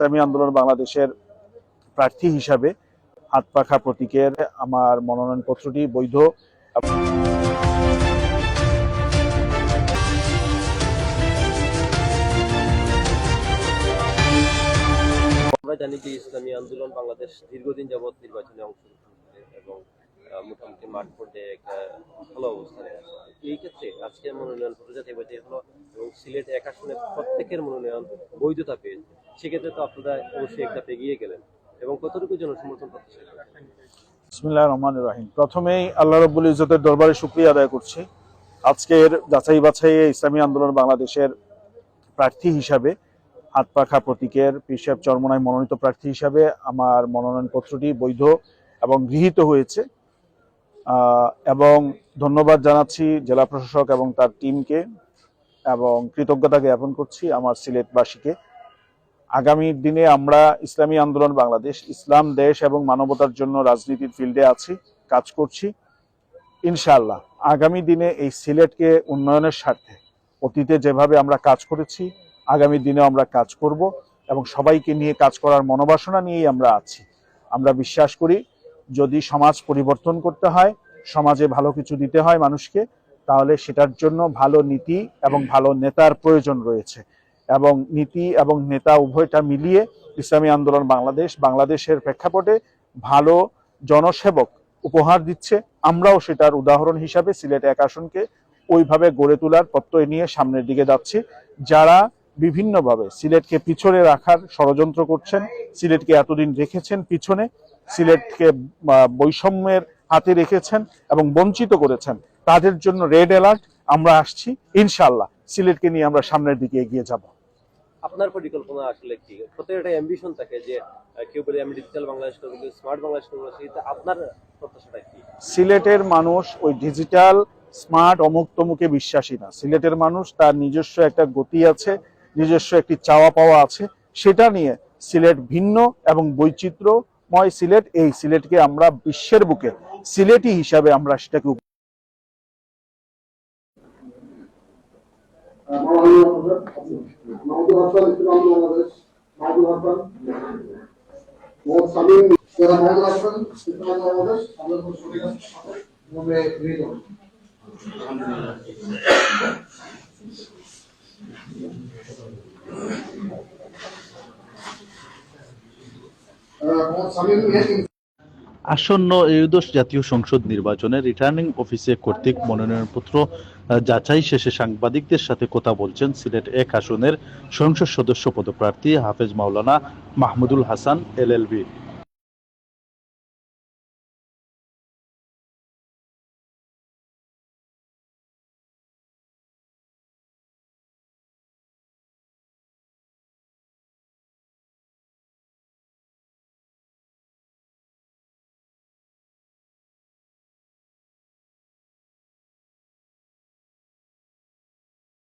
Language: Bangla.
ইসলামী আন্দোলন বাংলাদেশের প্রার্থী হিসাবে হাত পাখা প্রতীকের আমার মনোনয়নপত্রটি বৈধ। আমরা জানি যে ইসলামী আন্দোলন বাংলাদেশ দীর্ঘদিন যাবৎ নির্বাচনে অংশগ্রহণ করে এবং মোটামুটি মাঠ পর্যায়ে একটা ভালো অবস্থানে আছে। এই ক্ষেত্রে আজকের মনোনয়ন প্রজাতি বাজে হলো এবং সিলেট এক আসনে প্রত্যেকের মনোনয়ন বৈধতা পেয়েছে সেক্ষেত্রে তো আপনারা অবশ্যই একটা এগিয়ে গেলেন। এবং কতটুকু জনসমর্থন প্রত্যাশা? বিসমিল্লাহ রহমান রাহিম। প্রথমেই আল্লাহ রব্বুল ইজতের দরবারে শুক্রিয়া আদায় করছি। আজকের যাচাই বাছাইয়ে ইসলামী আন্দোলন বাংলাদেশের প্রার্থী হিসাবে, হাত পাখা প্রতীকের পিসাব চরমনায় মনোনীত প্রার্থী হিসাবে আমার মনোনয়নপত্রটি বৈধ এবং গৃহীত হয়েছে। এবং ধন্যবাদ জানাচ্ছি জেলা প্রশাসক এবং তার টিমকে এবং কৃতজ্ঞতা জ্ঞাপন করছি আমার সিলেটবাসীকে। আগামী দিনে আমরা ইসলামী আন্দোলন, বাংলাদেশ, ইসলাম, দেশ এবং মানবতার জন্য রাজনীতির ফিল্ডে আছি, কাজ করছি। ইনশাআল্লাহ, আগামী দিনে এই সিলেটকে উন্নয়নের স্বার্থে অতীতে যেভাবে আমরা কাজ করেছি, আগামী দিনেও আমরা কাজ করব এবং সবাইকে নিয়ে কাজ করার মনোবাসনা নিয়েই আমরা আছি। আমরা বিশ্বাস করি যদি সমাজ পরিবর্তন করতে হয়, সমাজে ভালো কিছু দিতে হয় মানুষকে, তাহলে সেটার জন্য ভালো নীতি এবং ভালো নেতার প্রয়োজন রয়েছে। এবং নীতি এবং নেতা উভয়টা মিলিয়ে ইসলামী আন্দোলন বাংলাদেশ, বাংলাদেশের প্রেক্ষাপটে ভালো জনসেবক উপহার দিচ্ছে। আমরাও সেটার উদাহরণ হিসাবে সিলেট এক আসনকে ওইভাবে গড়ে তোলার প্রত্যয় নিয়ে সামনের দিকে যাচ্ছি। যারা বিভিন্নভাবে সিলেটকে পিছনে রাখার ষড়যন্ত্র করছেন, সিলেটকে এতদিন রেখেছেন পিছনে সিলেটকে বৈষম্যের হাতে রেখেছেন এবং বঞ্চিত করেছেন। তাদের জন্য রেড অ্যালার্ট আমরা আসছি। ইনশাল্লাহ সিলেটকে নিয়ে আমরা সামনের দিকে এগিয়ে যাব। আপনার পরিকল্পনা আসলে কি? প্রত্যেকের একটা অ্যাম্বিশন থাকে যে কেউ বলে আমি ডিজিটাল বাংলাদেশ করব কেউ স্মার্ট বাংলাদেশ করব সেটা আপনার প্রত্যাশাটা কি? সিলেটের মানুষ ওই ডিজিটাল স্মার্ট অমুক তমুকে বিশ্বাসী না। সিলেটের মানুষ তার নিজস্ব একটা গতি আছে নিজস্ব একটি চাওয়া পাওয়া আছে। সেটা নিয়ে সিলেট ভিন্ন এবং বৈচিত্র্যময় সিলেট এই সিলেটকে আমরা বিশ্বের বুকে সিলেটি হিসাবে আমরা সেটাকে উপ- মাহমুদুল হাসান ইসলাম বাংলাদেশ মাহমুদুল হাসান মোহাম্মদ সামিম যারা মাহমুদুল হাসান ইসলাম বাংলাদেশ আমাদের শরীর মনে রিজন মোহাম্মদ সামিম ইয়াসিন আসন্ন ত্রয়োদশ জাতীয় সংসদ নির্বাচনে রিটার্নিং অফিসে কর্তৃক মনোনয়নপত্র যাচাই শেষে সাংবাদিকদের সাথে কথা বলছেন সিলেট এক আসনের সংসদ সদস্য পদপ্রার্থী হাফেজ মাওলানা মাহমুদুল হাসান এলএলবি